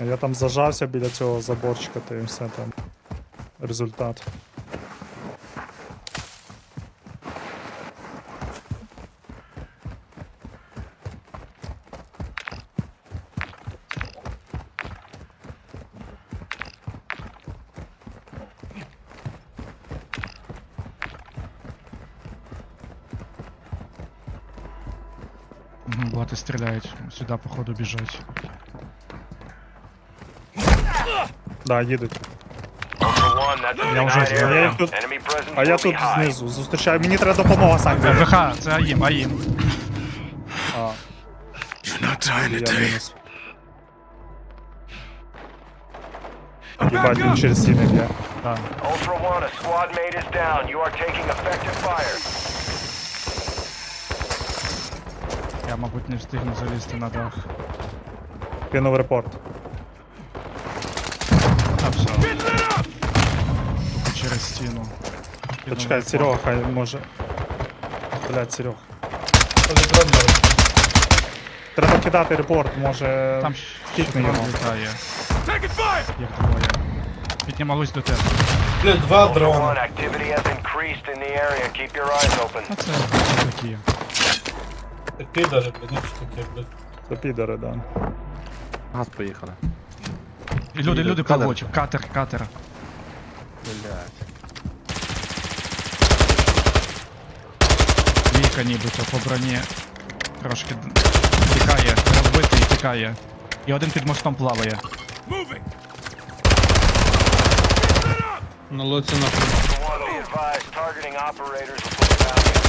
Я там зажався біля цього заборчика, та і все там. Результат. Боти стріляють. Сюди, походу, біжать. Да, їдуть. Я вже знаю. тут- А я тут знизу зустрічаю. Мені треба допомога. Е, ВХ, це АІМ, АІМ. А, я мінус. Єбать, він через стіни б'є. Так. Ultra One, a squad mate is down. You are taking effective fire. Я, мабуть, не встигну залізти на дах. Кинув репорт. Через стіну. Почекай. Серега, хай може. Блядь, Серег. Треба кидати репорт, може. Там кікне його. літає. Як двоє. Піднімалось до тебе. Бля, два дрона. Activity has increased in the area. Keep your eyes open. А це такі. Такий даже, блядь, що таке, блядь. Це підари, да. Газ поїхали. І люди, люди Катер. Катер, катер. Блять. Віка нібито по броні. Трошки д- тікає. Розбитий тікає. І один під мостом плаває. На лоці нахуй. Ultra One, be advised. Targeting operators will put a bounty on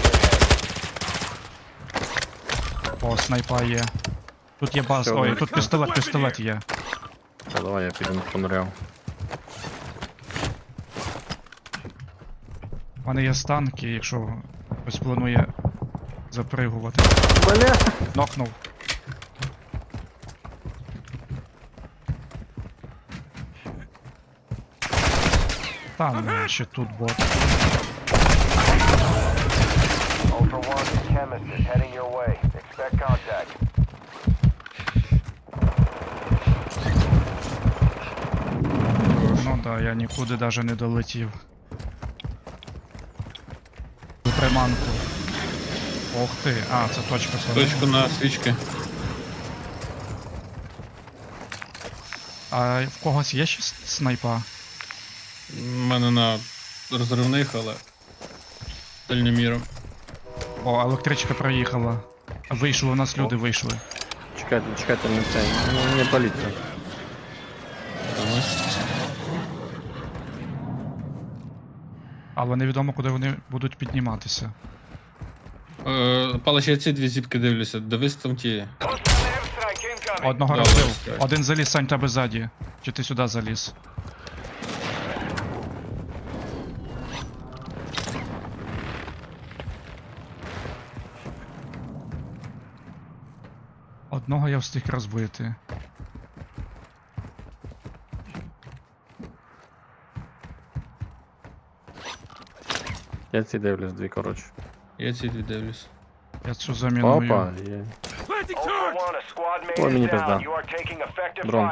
your head. О, снайпа є. Тут є баз. Що Ой, ви? тут пістолет, пістолет є. Та давай я піду понуряв. У Мене є станки, якщо хтось планує запригувати. Бля! Нокнув. Там ну, ще тут бот. Ultra One, chemist is heading your way. Expect contact. Ну да, я нікуди даже не долетів. Ох ти. А, це точка сорок. Точку на свічки. А в когось є ще снайпа? У мене на розривних, але. Дальньоміром. О, електричка проїхала. Вийшли, у нас люди вийшли. Чекайте, чекайте, не. Не, не поліція. Але невідомо, куди вони будуть підніматися. Е, Палич, я ці дві зіпки дивлюся. Дивись там ті. Одного Добре, розбив. так. Один заліз, Сань, тебе ззаді. Чи ти сюди заліз? Одного я встиг розбити. Я ці дивлюсь, дві, коротше. Я ці дві дивлюсь. Я цю заміную. Опа, є. Mate Ой, мені пизда. Дрон.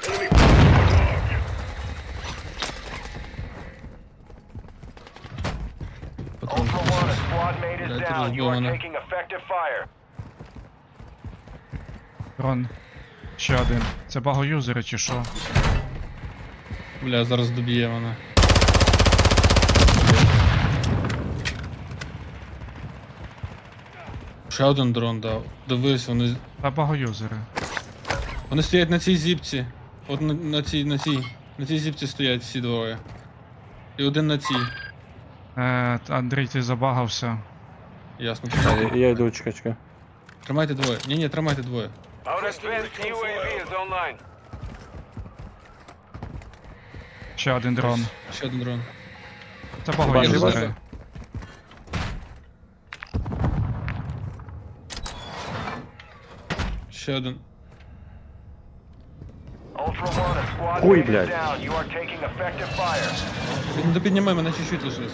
Потім. Дайте. Ще один. Це багоюзери чи що? Бля, зараз доб'є мене. Ще один дрон дав. Дивись, вони. Та багоюзери. Вони стоять на цій зіпці. От на, на цій, на цій. На цій зіпці стоять всі двоє. І один на цій. Е, Андрій, ти забагався. Ясно. А, я, я йду, чекай, чекай. Тримайте двоє. Ні, ні, тримайте двоє. Our advanced UAV is online. Ще один дрон. Ще один дрон. Це бачу. Ще один. Хуй, is блядь. Під- Ну піднімай мене чуть-чуть лишилось.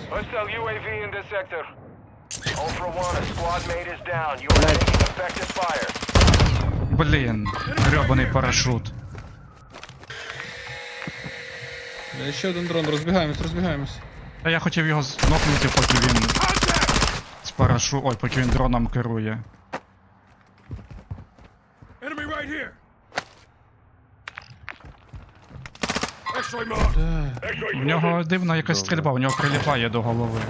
Блін, грьобаний парашут. Бля, Ще один дрон, розбігаємось, розбігаємось. Та я хотів його знокнути, поки він з парашу. Ой, поки він дроном керує. Enemy right here. В нього дивна якась Добре. стрільба, в нього приліпає до голови.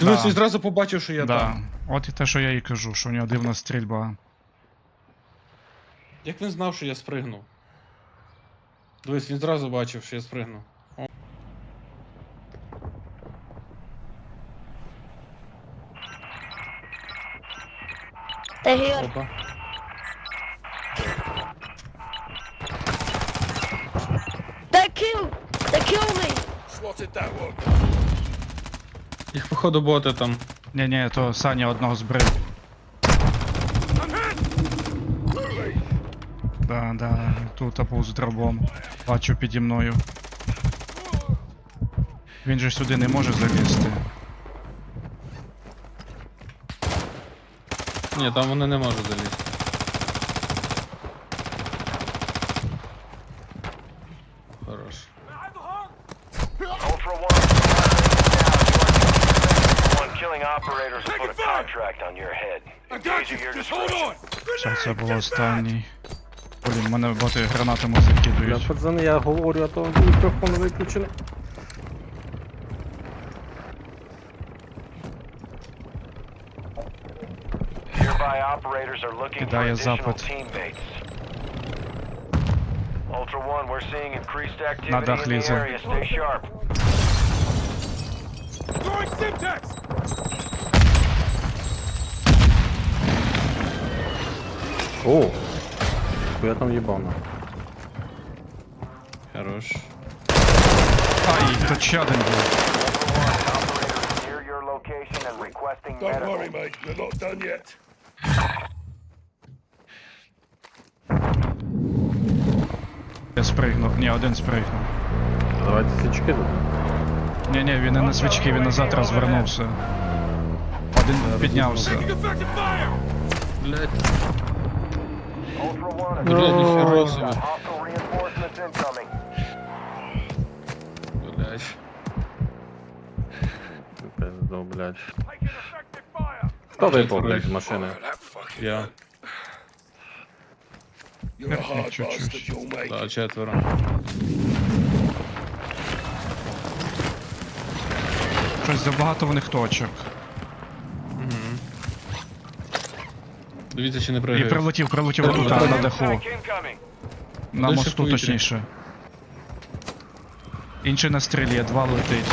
Дивись, Да. і зразу побачив, що я да. там. От і те, що я їй кажу, що в нього дивна стрільба. Як він знав, що я спригнув? Дивись, він зразу бачив, що я спригнув. Here. Опа. Їх походу боти там. Ні, ні, то Саня одного збрив. Да, да, тут був з дробом. Бачу піді мною. Він же сюди не може залізти. Ні, там вони не можуть залізти. Хорош. Ultra One, you are one killing operators will put a contract on your head. I Engage got at you. your Just hold discretion. on. Що це було останній. Блін, мене боти гранатами Бля, пацани, я говорю, а то мікрофон виключений. Nearby operators are looking for Кидає additional запит. teammates. Ultra One, we're seeing increased activity дах in the лізе. area. Stay sharp. Throwing Simtex. О! Я там на. Хорош. Ай, тут ще один був. Ultra One, operators near your location and requesting Don't medical. worry, mate. You're not done yet. Я спригнув. Ні, один спригнув. Давайте свічки тут. Ні, ні, він не на свічки, він назад розвернувся. Один піднявся. Taking Блять. Ultra One, Блядь. Пизду, блядь. Хто випав, блядь, з машини? Я. Чуть-чуть. Да, четверо. Щось забагато в них точок. Дивіться, чи не І прилетів, прилетів отут, а, на даху. На Дальше мосту точніше. Інший на стрілі, два летить.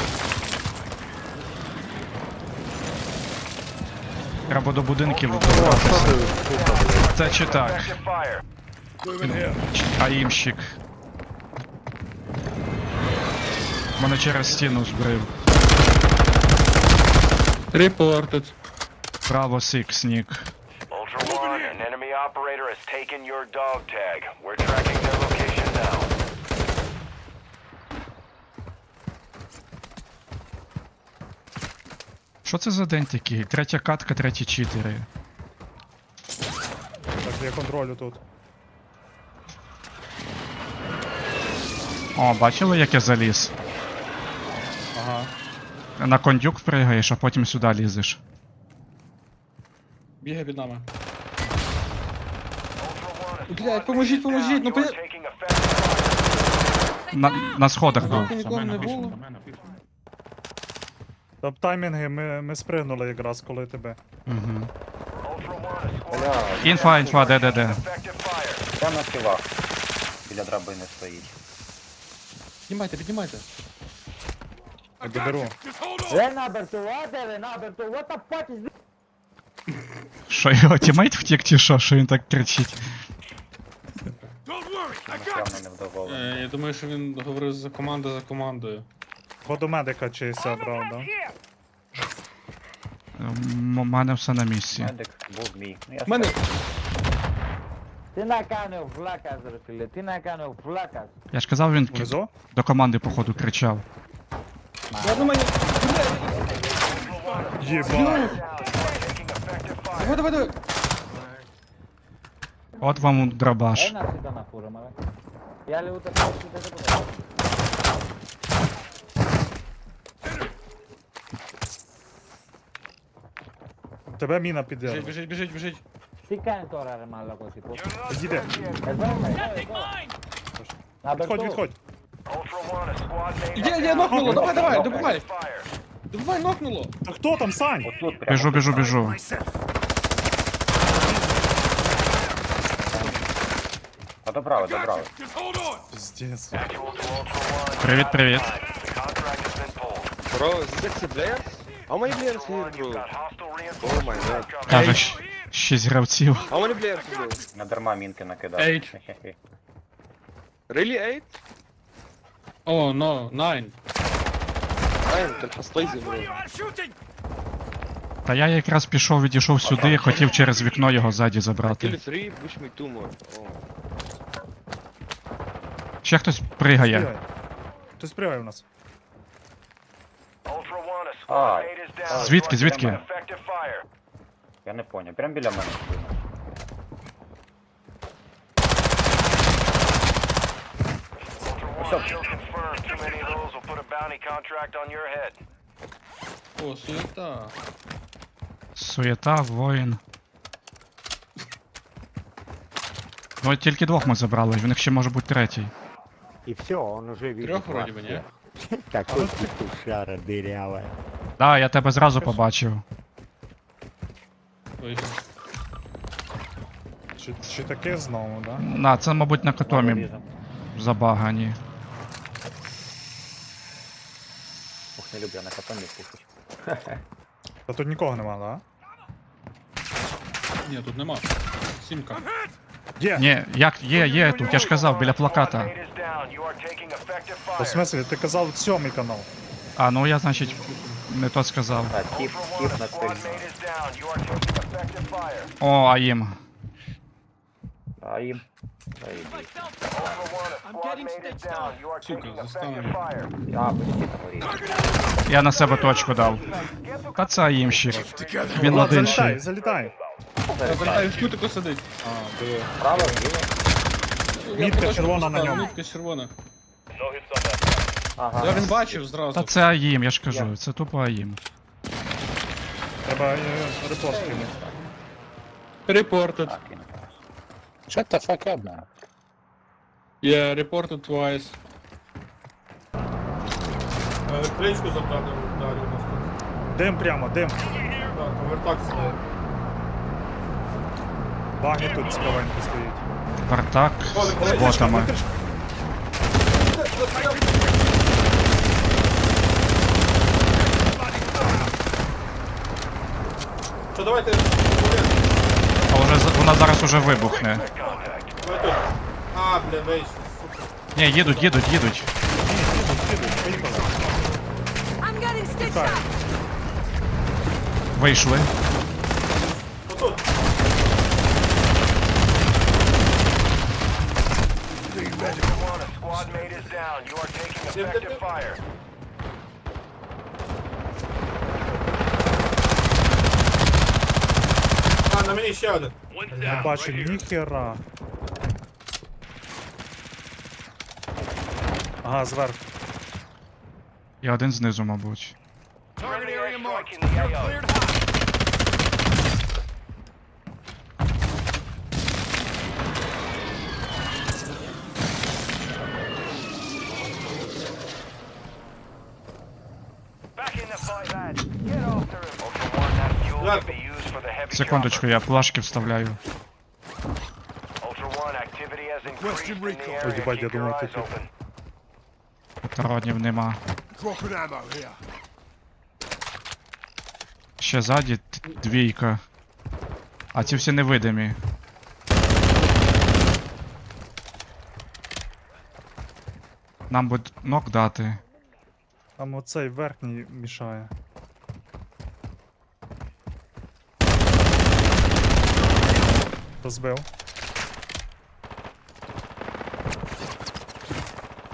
Треба до будинків добратися. Це чи так? Effective fire. Moving here. Чи- Аїмщик. Мене через стіну збрив. Репортед. Право an enemy operator has taken your dog tag. We're tracking their location now. Що це за день такий? Третя катка, треті читери. Так, я контролю тут. О, бачили, як я заліз? Ага. На кондюк пригаєш, а потім сюди лізеш. Бігай під нами. Блядь, squad поможіть, поможіть, ну, You are бля- taking effective fire. На, на сходах був. Нахуй нікого не було. Там таймінги, ми, ми спригнули якраз, коли тебе. Угу. Інфа, інфа, де, де, де. Там на співах. Біля драбини стоїть. Піднімайте, піднімайте. Got доберу. Just hold on. They number what the fuck is this? Що його тімейт втік чи що, що він так кричить? Явно невдоволений. Е, Я думаю, що він говорив за команду за командою. Водомедика чийся брав, да? У мене все на місці. Медик був мій. Ну, я У мене. Ти наканив флака, зрителі, ти наканив флака. Я ж казав, він Внизу? до команди, походу, кричав. Я думаю. Єба. Давай, давай, давай. От вам Дай дробаш. нас на фуру, мале. Я? Тебе міна піде. біжить, біжить, біжить. È buono, è buono, è buono. Відходь, відходь. Є, є, нокнуло, давай, давай, No добивай. нокнуло. А хто там, Сань? Біжу, біжу, біжу. А добрали, добрали. One. Привіт, привіт. Bro, is this actually players? How many players here, bro? Oh my God. Каже, щ- шість гравців. How many players, bro? Не дарма мінки накидав. Хе-хе-хе. Really eight? О, но, nine. Nine, ты постой, bro. Та я якраз пішов, відійшов сюди, хотів через вікно його ззаді Kill забрати. three, push me two more. Oh. Ще хтось пригає. Хтось пригає у нас. Down. Звідки, звідки? Я не поняв. Прям біля мене спину. Ultra One, kill. Too many of will put a bounty contract on your head. О, суета. Суєта, воїн. Ну тільки двох ми забрали, в них ще може бути третій. И все, он уже видит Трьох вас вроді би, ні? всех. Какой ты тушара дырявая. Да, я тебе зразу побачив. Чи, чи таке знову, да? На, це, мабуть, на котомі забагані. Ух, не люблю, я на катомі пушить. Та тут нікого нема, да? Ні, тут нема. Сімка. Є! Ні, як є, є тут, я ж казав, біля плаката. Та в смислі, ти казав сьомий канал. А, ну я, значить, не то сказав. А, тіп, тіп на. О, а. А Сука. А, почти. Я на себе точку дав. Та це аїмщик. Він Влад, один залітай, ще. залітай. Я залітаю в кутику сидить. Право, ліво. Я Мітка червона на ньому. Мітка червона. Ага. Я він бачив Та це аїм, я ж кажу, це тупо аїм. Треба е, репорт кинути. Reported. Так, кину. Shut the fuck up. Yeah, reported twice. Кличку забрали далі у нас тут. Дим прямо, дим. Так, там вертак стоїть. Баги тут цікавенько стоїть. Вартак з ботами. Що, давайте. А вже, з- вона зараз уже вибухне. А, бля, вийшли, сука. Ні, їдуть, їдуть, їдуть. Вийшли. Отут. Ultra One, a squad mate is down. You are taking effective fire. А, на мені ще один. Не бачу ніхера. Ага, зверху. І один знизу, мабуть in the fight, lads. Get off the roof. Ultra One, that fuel can be used for the heavy Секундочку, я плашки вставляю. Ой, я your ти тут. Патронів нема. Ще ззаді двійка. А ці всі невидимі. Нам би нок дати. Там оцей верхній мішає. Розбив.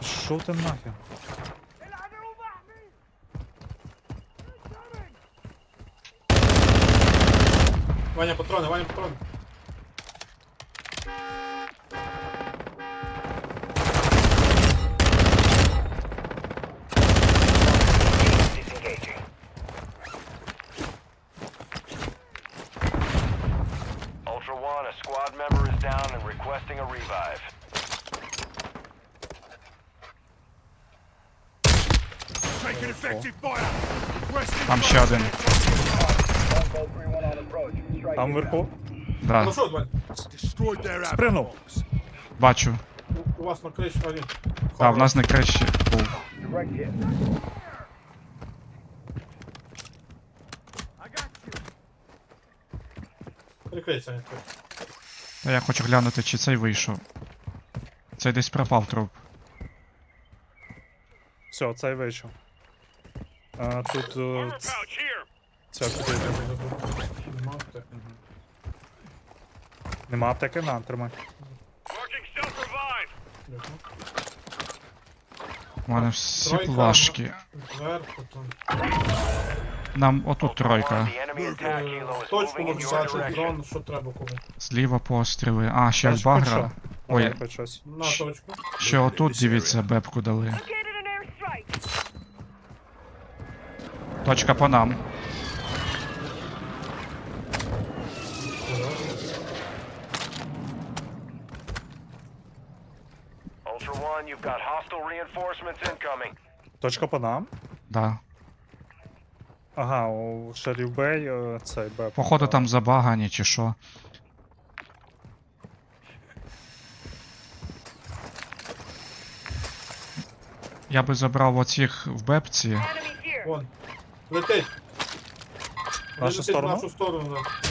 Що ти нахер? Ваня, патрони, Ваня, патрони. Is down and requesting a revive. Taking effective fire. Там ще один. Там вверху. Да, Ну що, Валь? Спринув. бачу. У вас на криші один. А, в нас на криші був. Прикрийся, не я хочу глянути, чи цей вийшов. Цей десь пропав труп. Все, цей вийшов. А, тут е, ц- ця куди йде? Нема аптеки? На, тримай. У мене всі Тройка, плашки. Зверху там. Нам отут тройка. Точку direction. дрон, що треба кому. Зліва постріли. А, ще Бачиш, багра. Ой. На точку. ще отут, дивіться, бебку дали. Точка по нам. Ultra One, you've got hostile reinforcements incoming. Точка по нам? Да. Ага, у Шерів Бей е, цей беп. Походу там забагані чи що. Я би забрав оцих в бепці. Вон. Летить. В нашу Летить сторону? Нашу сторону, да.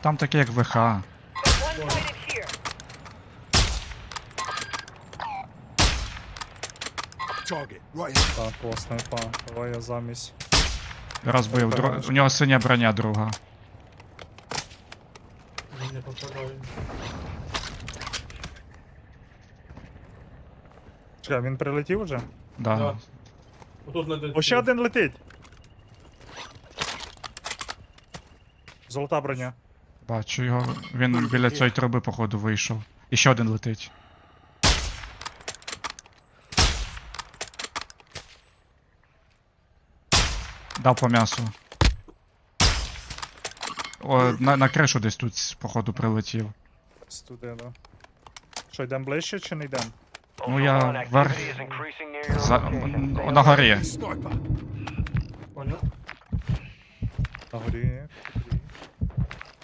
Там таке як ВХ. Target. Right інфа. Давай я замість. Розбив. Дру... У нього синя броня друга. Він не попадає. Чекай, він прилетів вже? Да. Да. Отут О, ще один летить! Золота броня. Бачу його. Він біля цієї труби, походу, вийшов. І ще один летить. Дав по м'ясу. О, на, на кришу десь тут, походу, прилетів. Да. Що, йдемо ближче чи не йдемо? Ну, я вверх. За... На горі. Sniper. На горі.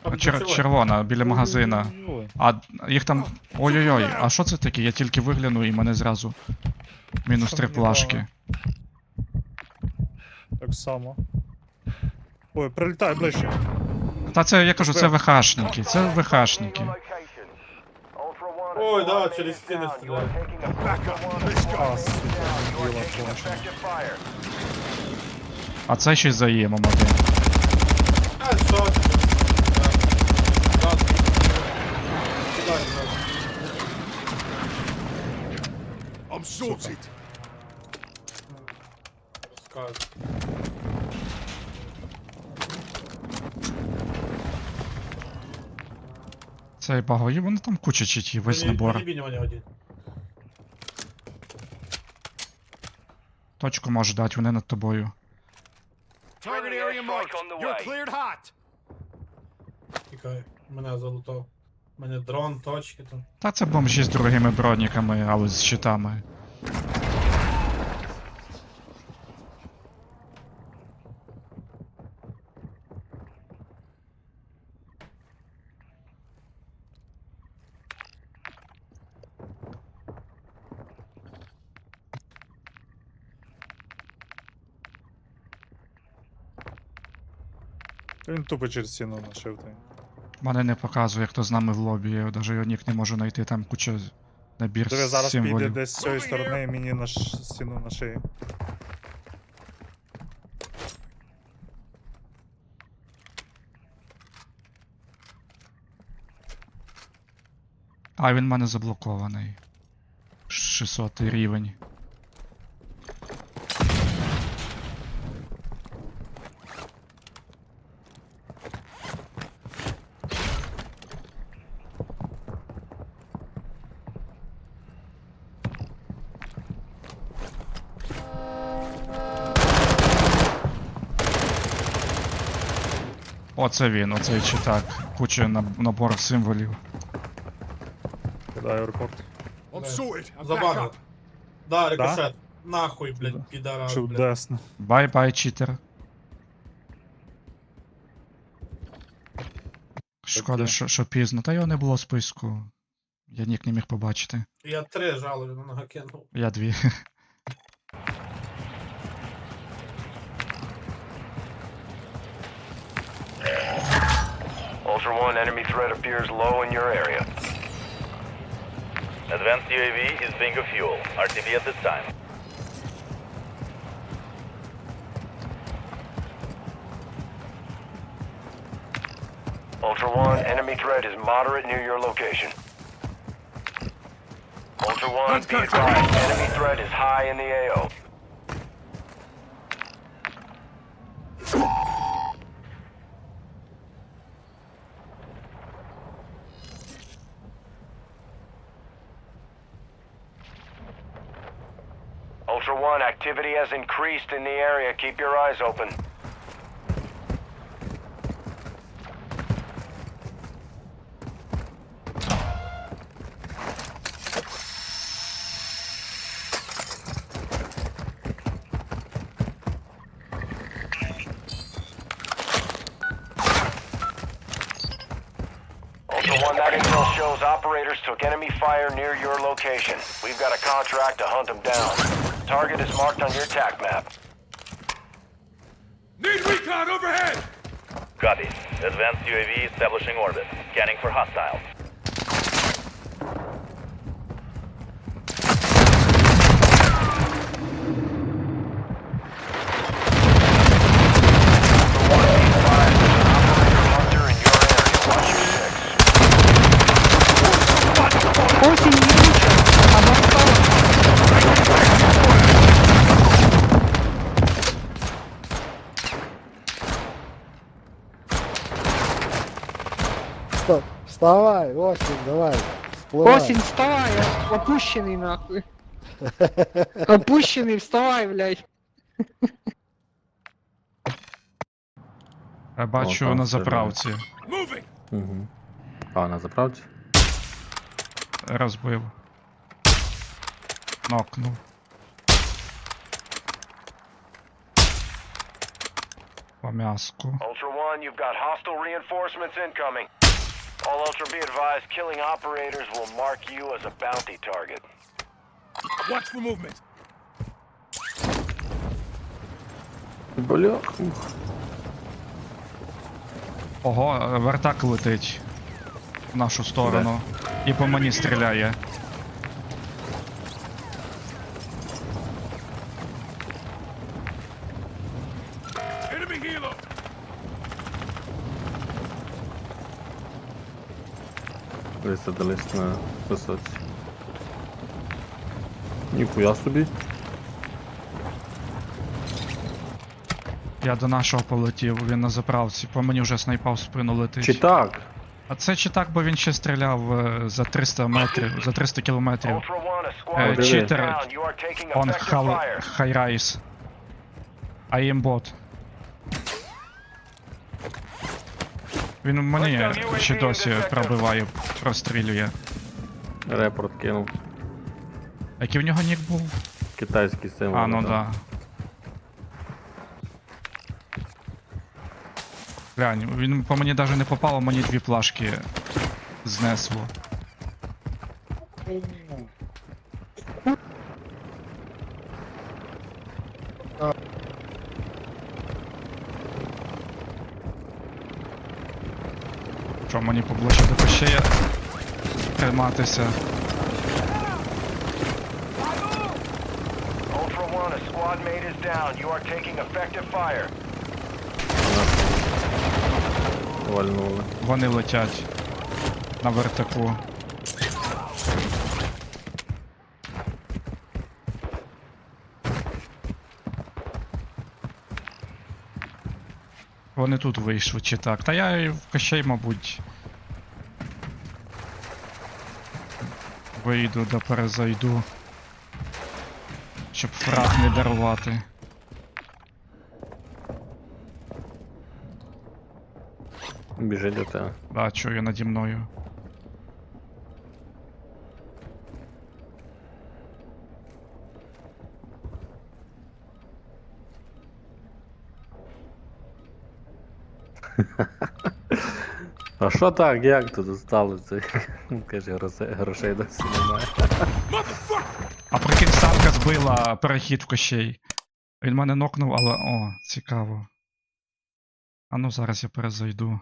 Чер- червона, біля магазина. А їх там. Ой-ой-ой, а що це таке? Я тільки виглянув і мене зразу. Мінус три плашки. Само. Ой, прилітай ближче. Та це я кажу, це ВХшники, це ВХшники. Ой, да, через стіни. Стріляють. А, сука, це ще й заємом один. А, що? ти? Да. Да. Кидай, да. I'm sorted. Розкажу. Цей багої, вони там куча читів, весь набор. Точку можеш дати, вони над тобою. Target area marked. You're cleared hot. Тікай, мене залутав. У мене дрон, точки там. Та це бомжі з другими броніками, але з щитами. Він тупо через стіну нашив. той. Мене не показує, хто з нами в лобі, я навіть його нік не можу знайти, там куча набір Диви, зараз піде десь з цієї сторони і мені на ш- стіну на шиї. А, він в мене заблокований. 600 рівень. Оце він, оцей читак. Куча наб- набор символів. Кидаю репорт. I'm Да. sorted. Забагав. Да, рикошет. Нахуй, блядь, підарас. Чудесно. Бай-бай, читер. Шкода, що, що пізно. Та його не було в списку. Я нік не міг побачити. Я три жалобі на нього кинув. Я дві. Ultra One, enemy threat appears low in your area. Advanced UAV is bingo fuel. RTB at this time. Ultra One, enemy threat is moderate near your location. Ultra One, be advised, enemy threat is high in the AO. Ultra One, activity has increased in the area. Keep your eyes open. Shows operators took enemy fire near your location. We've got a contract to hunt them down. Target is marked on your TAC map. Need recon overhead. Copy. Advanced UAV establishing orbit. Scanning for hostiles. Вставай, осень, давай. Всплывай. Осень, вставай, опущенный нахуй. Опущенный, вставай, блядь. Я бачу там на все заправці. Moving. Угу. А, на заправці? Розбив. Нокнув. По м'язку. Ultra One, you've got hostile reinforcements incoming. All Ultra be advised, killing operators will mark you as a bounty target. Watch for movement. Бля. Ого, вертак летить в нашу сторону. І по мені стріляє. Висадились на висоці. Ніхуя собі. Я до нашого полетів, він на заправці, по мені вже снайпав спину летить. Чи так? А це чи так, бо він ще стріляв е, за 300 метрів, за 300 кілометрів. Е, читер, он хал, хайрайс. Аємбот. Він мені ще досі пробиває, прострілює. Репорт кинув. Який в нього нік був? Китайський символ. А, ну да. Глянь, він по мені навіть не попало, мені дві плашки знесло. Мені поближче до кощея триматися? Вальнули. Вони летять на вертаку. Вони тут вийшли чи так. Та я і в кощей, мабуть. Вийду да перезайду. Щоб фраг не дарувати. Біжить до тебе. Да, чую наді мною. А що так, як тут сталося? Каже, грошей досі немає. А прикинь, самка збила перехід в кощей. Він мене нокнув, але. О, цікаво. А ну зараз я перезайду.